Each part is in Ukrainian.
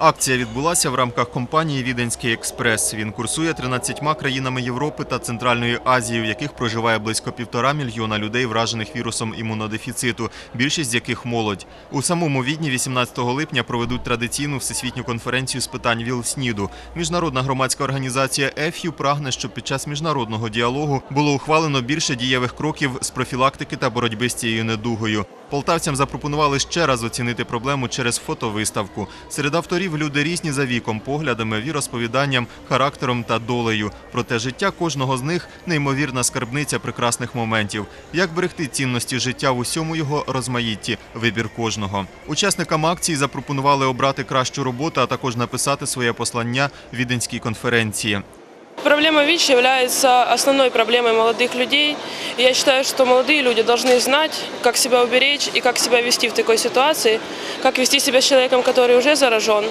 Акція відбулася в рамках компанії Віденський експрес. Він курсує 13 країнами Європи та Центральної Азії, в яких проживає близько півтора мільйона людей, вражених вірусом імунодефіциту, більшість з яких молодь. У самому відні 18 липня проведуть традиційну всесвітню конференцію з питань ВІЛ-СНІДу. Міжнародна громадська організація ЕФЮ прагне, щоб під час міжнародного діалогу було ухвалено більше дієвих кроків з профілактики та боротьби з цією недугою. Полтавцям запропонували ще раз оцінити проблему через фотовиставку. Серед авторів люди різні за віком, поглядами, віросповіданням, характером та долею. Проте життя кожного з них неймовірна скарбниця прекрасних моментів. Як берегти цінності життя в усьому його розмаїтті вибір кожного. Учасникам акції запропонували обрати кращу роботу, а також написати своє послання віденській конференції. Проблема ВИЧ является основной проблемой молодых людей. И я считаю, что молодые люди должны знать, как себя уберечь и как себя вести в такой ситуации, как вести себя с человеком, который уже заражен,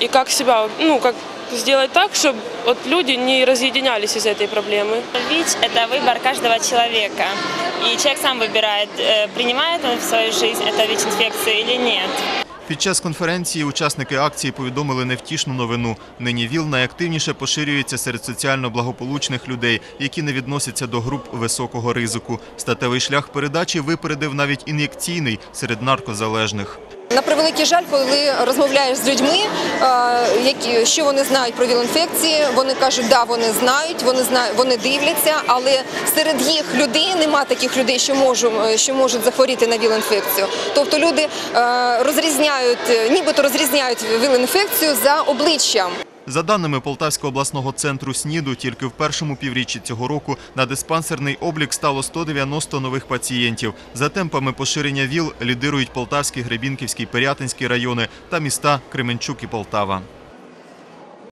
и как себя, ну, как сделать так, чтобы вот люди не разъединялись из этой проблемы. ВИЧ – это выбор каждого человека. И человек сам выбирает, э, принимает он в свою жизнь это ВИЧ-инфекцию или нет. Під час конференції учасники акції повідомили невтішну новину. Нині ВІЛ найактивніше поширюється серед соціально благополучних людей, які не відносяться до груп високого ризику. Статевий шлях передачі випередив навіть ін'єкційний серед наркозалежних. На превеликий жаль, коли розмовляєш з людьми, е, які що вони знають про віл-інфекції, вони кажуть, да, вони знають, вони знають, вони дивляться, але серед їх людей нема таких людей, що можуть, що можуть захворіти на віл-інфекцію. Тобто люди е, розрізняють, е, нібито розрізняють віл-інфекцію за обличчям. За даними Полтавського обласного центру СНІДу, тільки в першому півріччі цього року на диспансерний облік стало 190 нових пацієнтів. За темпами поширення ВІЛ лідирують Полтавський, Гребінківський, Пирятинський райони та міста Кременчук і Полтава.